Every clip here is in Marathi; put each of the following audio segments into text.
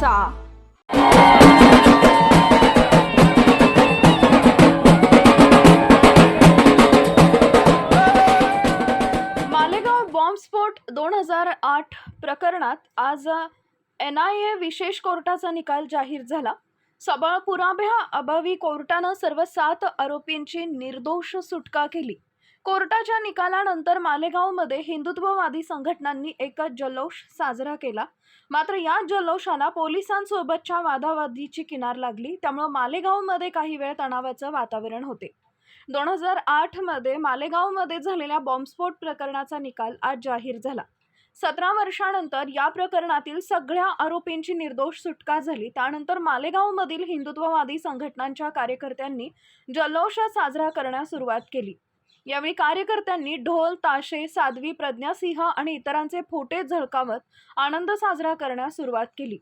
करायचा मालेगाव बॉम्बस्फोट दोन हजार आठ प्रकरणात आज एन आय ए विशेष कोर्टाचा निकाल जाहीर झाला. सबळ पुराव्याअभावी कोर्टानं सर्व सात आरोपींची निर्दोष सुटका केली. कोर्टाच्या निकालानंतर मालेगावमध्ये हिंदुत्ववादी संघटनांनी एकच जल्लोष साजरा केला. मात्र या जल्लोषाला पोलिसांसोबतच्या वादावादीची किनार लागली. त्यामुळं मालेगावमध्ये काही वेळ तणावाचं वातावरण होते. दोन हजार आठमध्ये मालेगावमध्ये झालेल्या बॉम्बस्फोट प्रकरणाचा निकाल आज जाहीर झाला. सतरा वर्षानंतर या प्रकरणातील सगळ्या आरोपींची निर्दोष सुटका झाली. त्यानंतर मालेगावमधील हिंदुत्ववादी संघटनांच्या कार्यकर्त्यांनी जल्लोष साजरा करण्यास सुरुवात केली. यावेळी कार्यकर्त्यांनी ढोल ताशे साध्वी प्रज्ञासिंह आणि इतरांचे फोटे झळकावत आनंद साजरा करण्यास सुरुवात केली.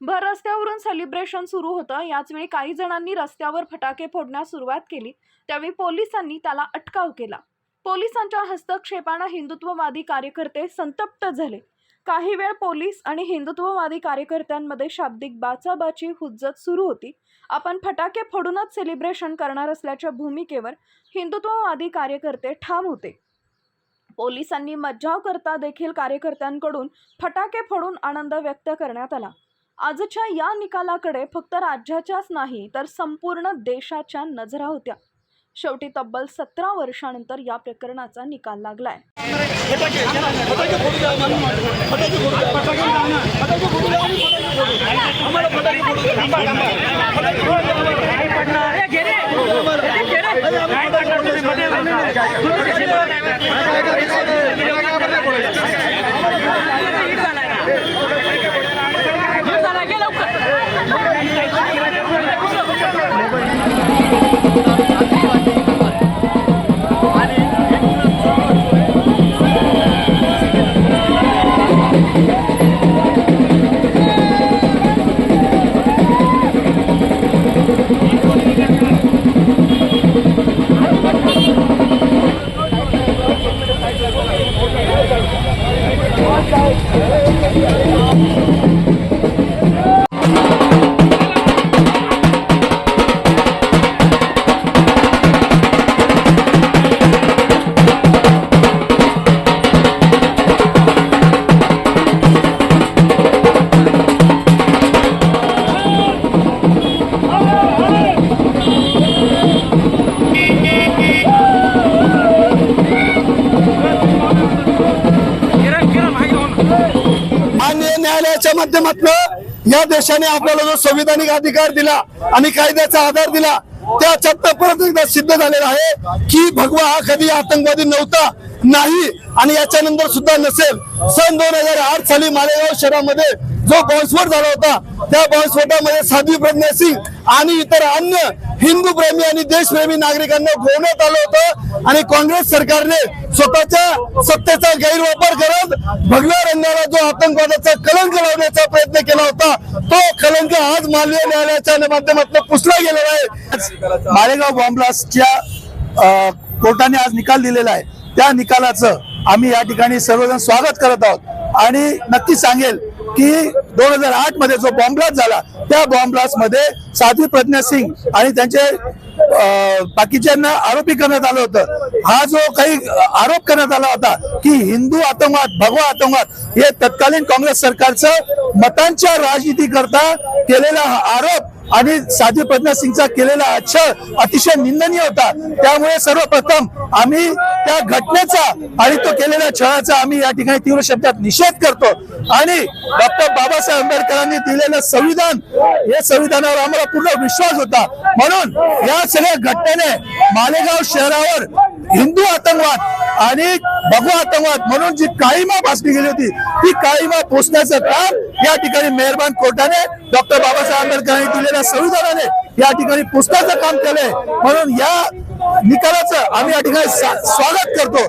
भर रस्त्यावरून सेलिब्रेशन सुरू होतं. याचवेळी काही जणांनी रस्त्यावर फटाके फोडण्यास सुरुवात केली. त्यावेळी पोलिसांनी त्याला अटकाव केला. पोलिसांच्या हस्तक्षेपानं हिंदुत्ववादी कार्यकर्ते संतप्त झाले. काही वेळ पोलीस आणि हिंदुत्ववादी कार्यकर्त्यांमध्ये शाब्दिक बाचाबाची हुज्जत सुरू होती. आपण फटाके फोडूनच सेलिब्रेशन करणार असल्याच्या भूमिकेवर हिंदुत्ववादी कार्यकर्ते ठाम होते. पोलिसांनी मज्जाव करता देखील कार्यकर्त्यांकडून फटाके फोडून आनंद व्यक्त करण्यात आला. आजच्या या निकालाकडे फक्त राज्याच्याच नाही तर संपूर्ण देशाच्या नजरा होत्या. शेवटी तब्बल सतरा वर्षानंतर या प्रकरणाचा निकाल लागलाय. माध्यमातून या देशाने आपल्याला जो संविधानिक अधिकार दिला आणि कायद्याचा आधार दिला त्याच्यात परत एकदा सिद्ध झालेला आहे की भगवा हा कधी आतंकवादी नव्हता नाही आणि याच्यानंतर सुद्धा नसेल. सन दोन हजार आठ साली मालेगाव शहरामध्ये जो बॉम्बस्फोट झाला होता त्या बॉम्बस्फोटामध्ये साध्वी प्रज्ञा सिंग आणि इतर अन्य हिंदू प्रेमी आणि देशप्रेमी नागरिकांना गोवण्यात आलं होतं आणि काँग्रेस सरकारने स्वतःच्या सत्तेचा गैरवापर करत भगव्या रंगाला जो आतंकवादाचा कलंक लावण्याचा प्रयत्न केला होता तो कलंक आज माननीय न्यायालयाच्या माध्यमातून पुसला गेलेला आहे. मालेगाव बॉम्बलास्टच्या कोर्टाने आज निकाल दिलेला आहे. त्या निकालाचं आम्ही या ठिकाणी सर्वजण स्वागत करत आहोत. आणि नक्की सांगेल की दोन हजार आठमध्ये जो बॉम्बलास्ट झाला त्या बॉम्बलास्टमध्ये साध्वी प्रज्ञा सिंग आणि त्यांचे बाकीच्यांना आरोपी करण्यात आलं होतं. हा जो काही आरोप करण्यात आला होता की हिंदू आतंकवाद भगवा आतंकवाद हे तत्कालीन काँग्रेस सरकारचं मतांच्या राजनीती करता केलेला हा आरोप आणि साध्वी प्रज्ञा सिंगचा केलेला छळ अतिशय निंदनीय होता. त्यामुळे सर्वप्रथम आम्ही त्या घटनेचा आणि तो केलेल्या छळाचा आम्ही या ठिकाणी तीव्र शब्दात निषेध करतो. आणि डॉक्टर बाबासाहेब आंबेडकरांनी दिलेलं संविधान या संविधानावर आम्हाला पूर्ण विश्वास होता. म्हणून या सगळ्या घटनेने मालेगाव शहरावर हिंदू आतंकवाद आणि भगवा आतंकवाद म्हणून जी काळीमा भासली गेली होती ती काळीमा पोचण्याचं काम या ठिकाणी मेहरबान कोर्टाने डॉक्टर बाबासाहेब आंबेडकरांनी दिलेल्या संविधानाने या ठिकाणी पुस्तकाचं काम केलंय. म्हणून या निकालाचं आम्ही या ठिकाणी स्वागत करतो.